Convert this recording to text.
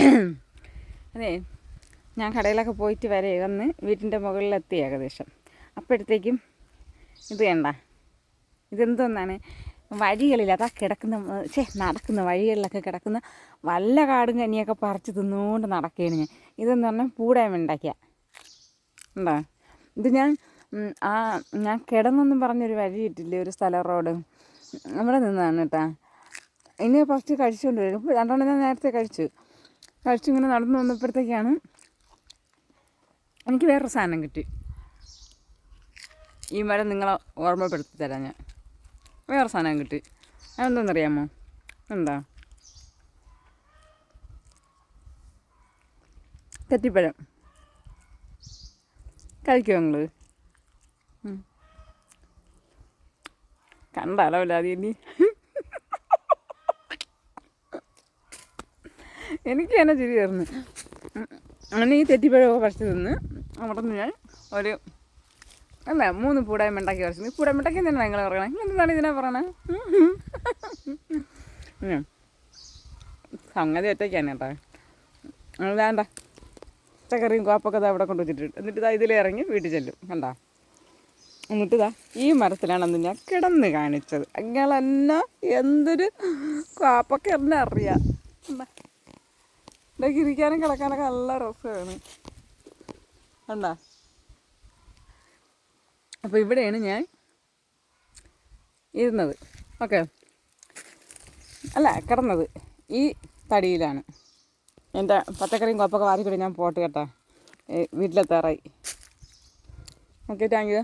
അതെ ഞാൻ കടയിലൊക്കെ പോയിട്ട് വരെ വന്ന് വീട്ടിന്റെ മുകളിലെത്തി ഏകദേശം. അപ്പോഴത്തേക്കും ഇത് വേണ്ട ഇതെന്തോന്നാണ്? വഴികളിൽ അതാ കിടക്കുന്ന ചേ നടക്കുന്ന വഴികളിലൊക്കെ കിടക്കുന്ന വല്ല കാടും കനിയൊക്കെ പറിച്ച് തിന്നുകൊണ്ട് നടക്കുകയാണ് ഞാൻ. ഇതെന്ന് പറഞ്ഞാൽ പൂടായ്മ ഉണ്ടാക്കിയ. ഉണ്ടോ ഇത് ഞാൻ ആ ഞാൻ കിടന്നെന്നും പറഞ്ഞൊരു വഴി ഇട്ടില്ലേ ഒരു സ്ഥലം റോഡ്? അവിടെ നിന്നാണ് കേട്ടോ. ഇനി ഫസ്റ്റ് കഴിച്ചുകൊണ്ട് വരും. രണ്ടെണ്ണം ഞാൻ നേരത്തെ കഴിച്ചു. കഴിച്ചു ഇങ്ങനെ നടന്നു വന്നപ്പോഴത്തേക്കാണ് എനിക്ക് വേറൊരു സാധനം കിട്ടി. ഈ മരം നിങ്ങളെ ഓർമ്മപ്പെടുത്തി തരാം ഞാൻ. വേറെ സാധനം കിട്ടി. അതെന്താണെന്നറിയാമോ? എന്താ? തെറ്റിപ്പഴം കഴിക്കുമോ നിങ്ങൾ കണ്ടാലോ അല്ലാതെ ഇനി. എനിക്ക് തന്നെ ചിരി കയറുന്നു അങ്ങനെ ഈ തെറ്റിപ്പഴമൊക്കെ പറിച്ചു തിന്ന്. അവിടെ നിന്ന് ഞാൻ ഒരു അല്ല മൂന്ന് പൂടായ്മ ഉണ്ടാക്കി പറിച്ചു. ഈ പൂടായ്മ ഉണ്ടാക്കി തന്നെ നിങ്ങൾ പറയണേ? എന്താണ് ഇതിനെ പറയണേ. സംഗതി ഒറ്റയ്ക്കാണ് കേട്ടോ. വേണ്ട. പച്ചക്കറിയും കോപ്പൊക്കെ അവിടെ കൊണ്ട് വെച്ചിട്ടുണ്ട്. എന്നിട്ട് ഇതാ ഇതിൽ ഇറങ്ങി വീട്ടിൽ ചെല്ലും. കണ്ടാ? എന്നിട്ട് ഇതാ ഈ മരത്തിലാണ് അന്ന് ഞാൻ കിടന്ന് കാണിച്ചത്. അങ്ങളെന്നാ എന്തൊരു കോപ്പൊക്കെ എന്നെ അറിയാം. ഇതൊക്കെ ഇരിക്കാനും കിടക്കാനൊക്കെ നല്ല രസമാണ്. കണ്ടാ? അപ്പോൾ ഇവിടെയാണ് ഞാൻ ഇരുന്നത്. ഓക്കെ. അല്ല കിടന്നത് ഈ തടിയിലാണ്. എന്റെ പച്ചക്കറിയും കൊപ്പൊക്കെ വാരിക്കൂടി ഞാൻ പോട്ട് കേട്ടാ. വീട്ടിലെത്താറായി. Okay thank you.